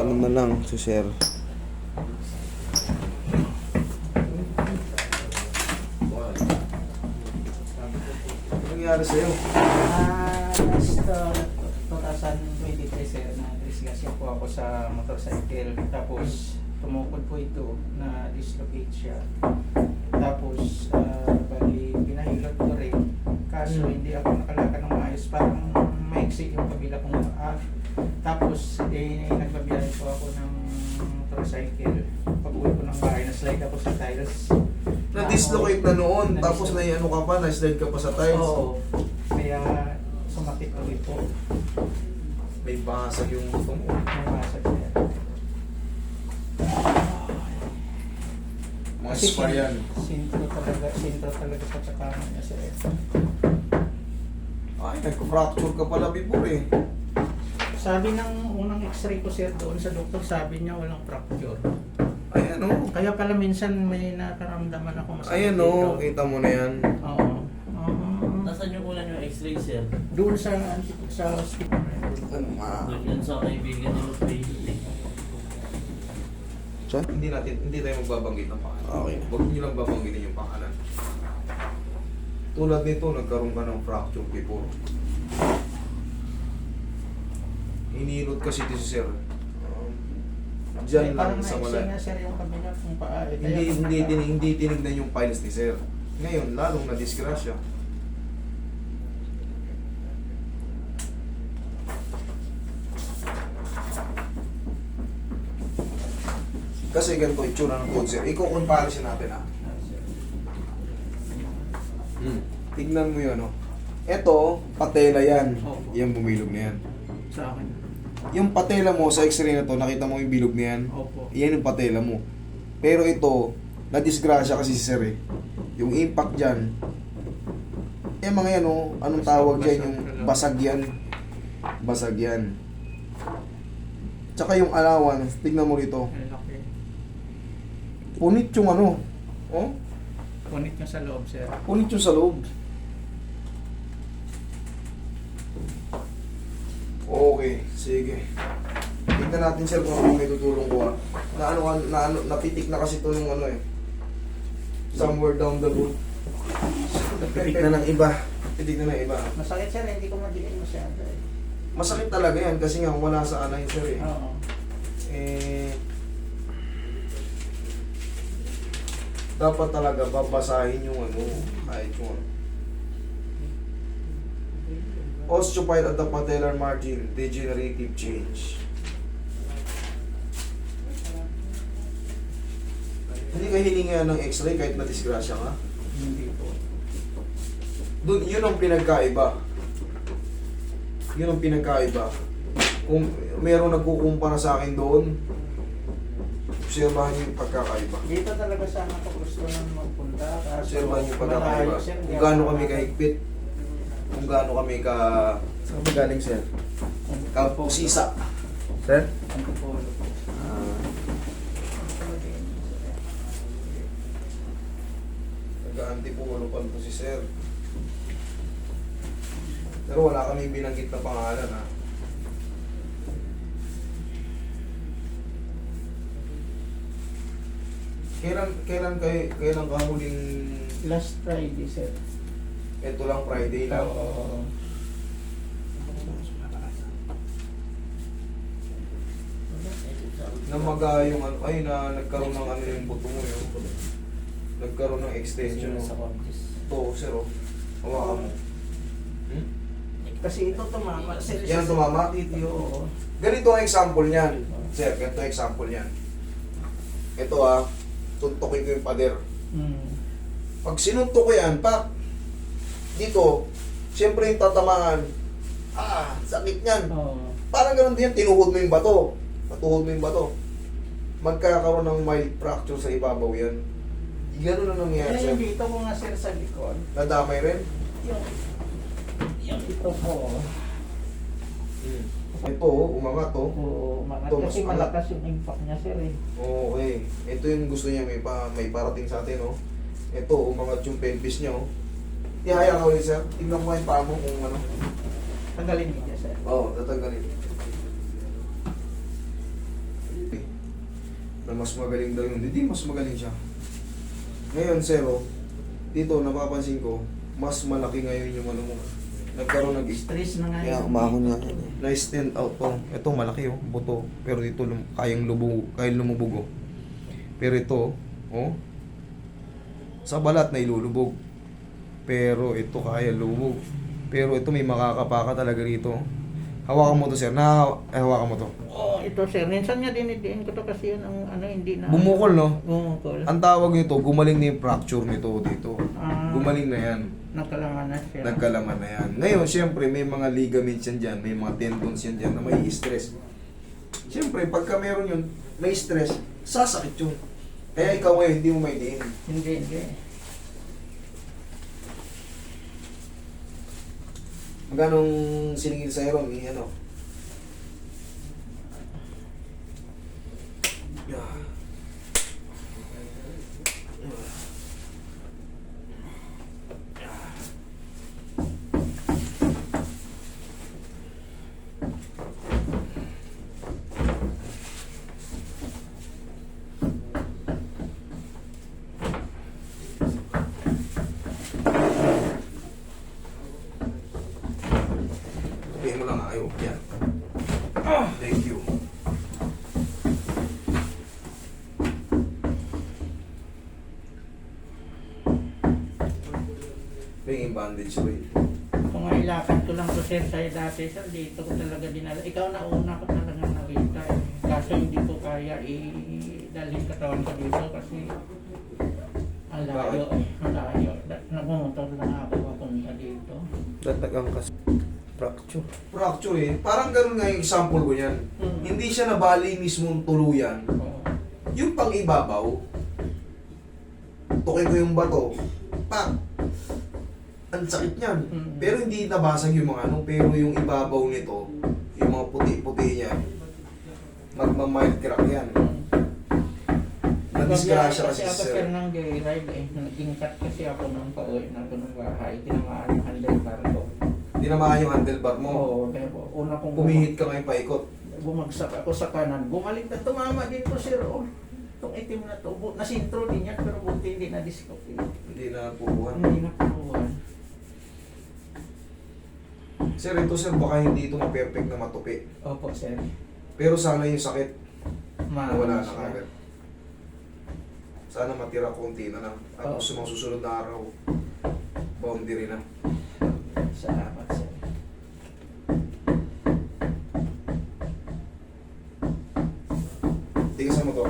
ano na lang, si Sir. Nangyari sa'yo? Ah, last uh, 2023 sir, na disgrasya po ako sa motorcycle. Tapos tumukod po ito na dislocate siya. Tapos uh, bali pinahilot ko rin. Kaso Hmm. hindi ako nakalakad ng maayos. Parang maiksi yung kabila kong paa. Tapos eh, nagbabiyahe po ako ng motorcycle. Pag uwi ko ng bahay, na-slide ako sa tiles. Na-dislocate na noon, Na-dislocate. tapos na ano ka pa, na-slide ka pa sa tiles. Oo. Kaya sumakit ulit po. May basag yung buto mo. Pumasok siya. Mga spar yan. Sintro talaga, sintro talaga sa tsakama niya sir. Ay, nagka-fracture ka pala before eh. Sabi ng unang x-ray ko sir doon sa doktor, sabi niya walang fracture. Ayan o. Kaya pala minsan may nakaramdaman ako masakit Ayan o, kita mo na yan. Oo. Oo. Nasaan yung kulang yung x-ray, sir? Doon sa sa hospital. Ano ma? Doon yan sa kaibigan ni Lupay. Saan? Hindi natin, hindi tayo magbabanggit ng pangalan. Okay. Huwag niyo lang babanggitin yung pangalan. Tulad nito, nagkaroon ka ng fracture before. Hinilot kasi ito si sir. Um, Diyan lang Parang sa wala. na sir yung kabila kung paa. eh. Kaya Hindi, kung hindi, hindi, hindi tinignan yung files ni sir. Ngayon, lalong na-disgrasya. Kasi ganito itsura ng code sir. Iko-comparison natin ah. Hmm. Tignan mo yun oh. Ito, patela yan. Opo. Yan bumilog na yan. Sa akin. Yung patela mo sa x-ray na to, nakita mo yung bilog na yan. Opo. Yan yung patela mo. Pero ito, na-disgrasya kasi si sir eh. Yung impact dyan, eh mga yan oh, anong Basag, tawag dyan? basag Yung talaga. basag yan. Basag yan. Tsaka yung allowance, tignan mo rito. Laki. Punit yung ano. Oh, Punit niya sa loob sir. punit yung sa loob. Okay, sige. Tignan natin sir kung ano may tutulong ko ah. Na ano, ka- na ano, napitik na kasi ito nung ano eh. Somewhere down the road. Pitik na ng iba. Pitik na ng iba. Masakit sir, hindi ko madiin masyado eh. Masakit talaga yan kasi nga wala sa anay sir eh. Oo. Eh, dapat talaga babasahin yung ano, kahit yung ano. Osteophyte at the patellar margin, degenerative change. Hindi ka hininga ng x-ray kahit na-disgrasya ka? Hindi po. Doon, yun ang pinagkaiba. Yun ang pinagkaiba. Kung meron nagkukumpara sa akin doon, obserbahan niyo yung pagkakaiba. Dito talaga sana ako gusto nang magpunta. Obserbahan niyo yung pagkakaiba. Kung gaano kami kahigpit. Kung gaano kami ka... Saan kami galing, sir? Kapusisa. Sir? Po. Ah, Nag-antipolo pa to si sir. Pero wala kami binanggit na pangalan, ha? Kailan kailan kay kailan ka huling Last Friday, sir. Ito lang Friday lang. Oo. Namaga yung ano, ay na nagkaroon ng ano yung buto mo yun. Nagkaroon ng extension sa. To, sir, oh. Hawakan mo. Hmm? Kasi ito tumama. Sir, Yan tumama? Video, oo. Ganito ang example niyan. Sir, ganito ang example niyan. Ito ah, tuntukin ko yung pader. Hmm. Pag sinuntok ko yan, pak, dito, siyempre yung tatamaan, ah, sakit niyan. Oo. Parang ganun din yan, tinuhod mo yung bato. Patuhod mo yung bato. Magkakaroon ng mild fracture sa ibabaw yan. Ganun na nangyayari Kaya sir. yung dito ko nga, sir, sa likod. Nadamay rin. Yung, yung ito po. Ito, oh, umangat to. Oo, mga, Ito, kasi mas malakas yung impact niya, sir, eh. Okay. Ito yung gusto niya may, pa, may parating sa atin, oh. Ito, umangat yung pelvis niya, oh. Tihaya ka ulit, sir. Tingnan mo yung paa mo kung ano. Tagalin niya, sir. Oo, oh, tatanggalin. mas magaling daw yun. Hindi, mas magaling siya. Ngayon, zero, dito, napapansin ko, mas malaki ngayon yung ano mo. Nagkaroon ng Stress na nga Kaya yun. umahon eh. Na-stand out to. Ito malaki oh, buto. Pero dito lum kayang lubog, kayang lumubog oh. Pero ito, oh, sa balat na ilulubog. Pero ito kaya lumubog. Pero ito may makakapaka talaga rito. Hawakan mo to sir. Na, eh, hawakan mo to. Oh, ito sir. Minsan nga dinidiin ko to kasi yun ang ano hindi na... Bumukol no? Bumukol. Ang tawag nito, gumaling na yung fracture nito dito. Ah. Gumaling na yan. Nagkalangan na siya. Nagkalaman na yan. Ngayon, siyempre, may mga ligaments yan dyan, may mga tendons yan dyan na may stress. Siyempre, pagka meron yun, may stress, sasakit yun. Kaya ikaw ngayon, hindi mo may diin. Hindi, hindi. Magkanong siningil sa Aaron, eh, ano? Yeah. Tapihin mo lang ayaw. Yan. Ah, thank you. May bandage ko eh. Kung ilakad ko lang to sir sa'yo dati sir, dito ko talaga dinala. Ikaw na una ko talaga nakita eh. Kaso hindi ko kaya i-dalhin katawan ko dito kasi ang layo eh. Ang layo. Da- Nagmumotor lang ako papunta dito. Datagang kas fracture. Fracture eh. Parang ganun nga yung example ko yan. Mm. Hindi siya nabali mismo tuluyan. Oo. Yung pang ibabaw, tukoy ko yung bato, pak! Ang sakit niyan. Mm. Pero hindi nabasag yung mga ano, pero yung ibabaw nito, yung mga puti-puti niya, magmamild crack yan. Nadisgrasya kasi kasi ako sir. sir ng joyride eh. Naging cut kasi ako nung pauwi na ako ng bahay. Tinamaan yung handlebar ko. Tinamaan yung handlebar mo. Oo, po, una kong Pumihit ka ngayon paikot. bumagsak ako sa kanan. Bumalik na tumama dito sir. Oh. Itong itim na to. Nasintro din yan pero buti hindi na dislocate. Hindi na pupuhan. Hindi na puruan. Sir, ito sir, baka hindi ito ma-perfect na matupi. Opo sir. Pero sana yung sakit, Ma wala na kagad. Sana matira konti na lang. Tapos sa mga susunod na araw, boundary na. Salamat sir. Tigasan mo to.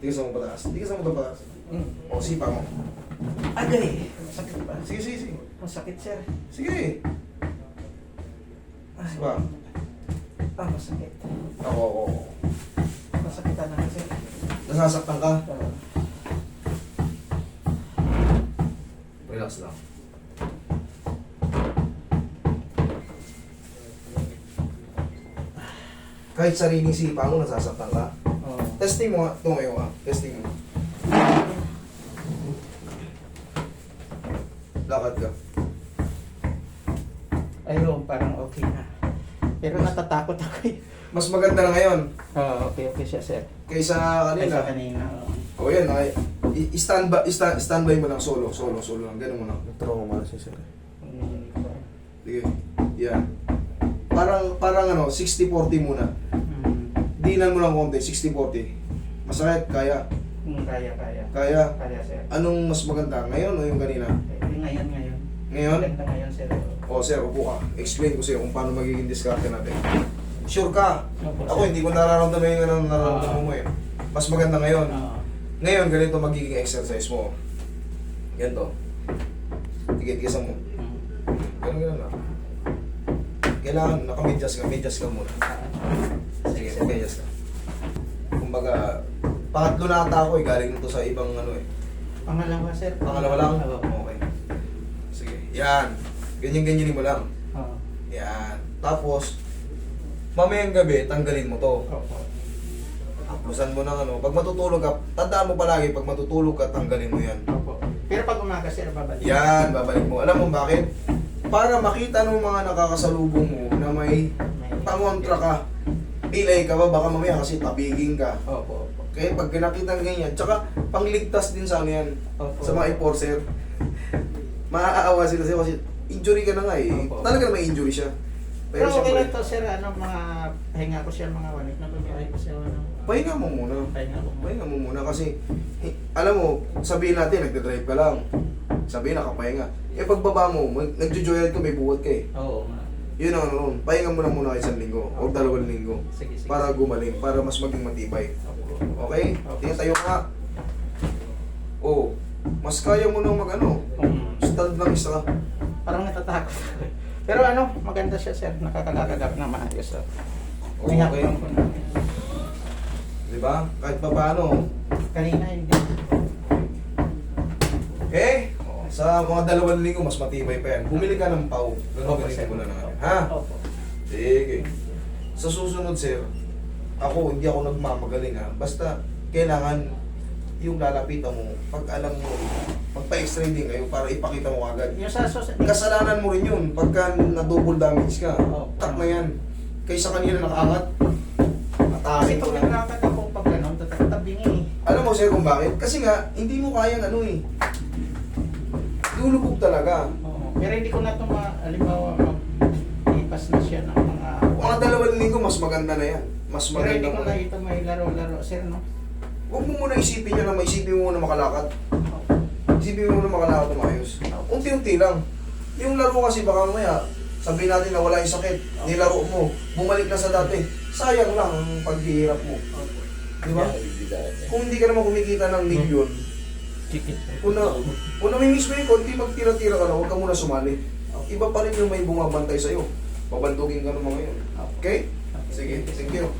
Tigasan mo pataas. Tigasan mo to pataas. Mm. O, sipa mo. Agay! Masakit ba? Sige, sige, sige. Masakit sir. Sige. Sipa. ah, masakit. Ako, ako, ako. Masakitan na sir. Nasasaktan ka? Oo. Relax lang. Kahit sariling sipa mo, nasasaktan ka. Oo. Testing mo nga. Ito ngayon ha. Testing mo. Lakad ka. Ayun, parang okay na. Pero natatakot ako eh. Mas maganda na ngayon Oo, okay, okay siya sir. kaysa Kaysa kanina. kanina. oo. O yan, ay, i- stand by, stand, standby mo lang solo, solo, solo lang. Ganun mo lang. Trauma si sir. Mm, Sige. Yan. Parang, parang ano, 60-40 muna. Mm, Dinan mo lang konti, 60-40. Masakit, kaya. mm, kaya, kaya. Kaya, Kaya sir. anong mas maganda? Ngayon o yung kanina? Eh, ngayon, ngayon. Ngayon? Maganda ngayon sir. O sir, upo ka. Explain ko sa'yo kung paano magiging diskarte natin. Sure ka? Opo, Ako, sir. hindi ko nararamdaman yung ano, nararamdaman Ah. mo eh. Mas maganda ngayon. Oo. Ngayon, ganito magiging exercise mo. Ganito. Tigit-tigasan mo. Mm. Ganun, ganun lang. Kailangan, naka-medyas ka, medyas ka muna. Sige, medyas ka. Kumbaga, pangatlo na ata ako eh, galing nito sa ibang ano eh. Pangalawa sir. Pangalawa lang? Oo. Okay. Yan. Ganyan-ganyanin mo lang. Oo. Yan. Tapos, mamayang gabi, tanggalin mo to. Opo. Haplusan mo ng ano. Pag matutulog ka, tandaan mo palagi, pag matutulog ka, tanggalin mo yan. Opo. Pero pag umaga sir, babalik. Yan, babalik mo. Alam mo bakit? Para makita ng mga nakakasalubong mo na may pangontra ka. pilay ka ba, baka mamaya kasi tabiging ka. Opo, opo. Kaya pag nakita ng ganyan, tsaka pangligtas din sa ano yan, Opo. sa mga enforcer. Maaawa sila sa'yo kasi injury ka na nga eh. Opo. Talaga may injury siya. Pero okay syempre, lang to sir, ano, mga pahinga ko siya mga week na bumiyahe ko siya. Ano, Pahinga mo muna. pahinga ko. Pahinga mo muna kasi, eh, alam mo, sabihin natin, nagdadrive ka lang. Sabihin, nakapahinga. Eh, pagbaba mo, mag- nagjo-joyride ka, may buhat ka eh. Oo, nga. Yun ang ano nun. Pahinga mo na muna isang linggo o dalawang linggo. Sige, sige. Para gumaling, para mas maging matibay. Okay? Tingnan tayo nga. Oh, mas kaya mo nang mag ano, Um, stand lang isa. parang natatakot. Pero ano, maganda siya sir, nakakagagap na maayos. Oh. Okay. May ko na. Di ba? Kahit pa paano. Kanina hindi. Okay? Sa mga dalawang linggo, mas matibay pa yan. Bumili ka ng pau. Ganun sir. mo na natin. Ha? Opo. Sige. Sa susunod, sir, ako, hindi ako nagmamagaling ha. Basta, kailangan yung lalapitan mo, pag alam mo, magpa-x-ray din kayo para ipakita mo agad. Yung sa sus... Kasalanan mo rin yun pagka na-double damage ka. Oo. Tak na yan. Kaysa kanina nakaangat, Kasi atakin ko pag na. naglalakad ako pag gano'n, tatabing eh. Alam mo, sir, kung bakit? Kasi nga, hindi mo kayang ano eh. Lulubog talaga. Oo. Pero hindi ko na ito ma... Halimbawa, mag-ipas na siya ng mga... Mga dalawang linggo, mas maganda na yan. Mas Pero hindi maganda ko mo na na. ito may laro-laro, sir, no? Huwag mo muna isipin yun na maisipin mo muna makalakad. Isipin mo muna makalakad na maayos. Unti-unti lang. Yung laro kasi baka mamaya, sabihin natin na wala yung sakit, nilaro mo, bumalik na sa dati. Sayang lang ang paghihirap mo. Di ba? Kung hindi ka naman kumikita ng milyon, kung na, kung namimiss mo yung konti, magtira-tira ka na, huwag ka muna sumali. Iba pa rin yung may bumabantay sa'yo. Babandugin ka ng mga yun. Okay? Sige, thank you.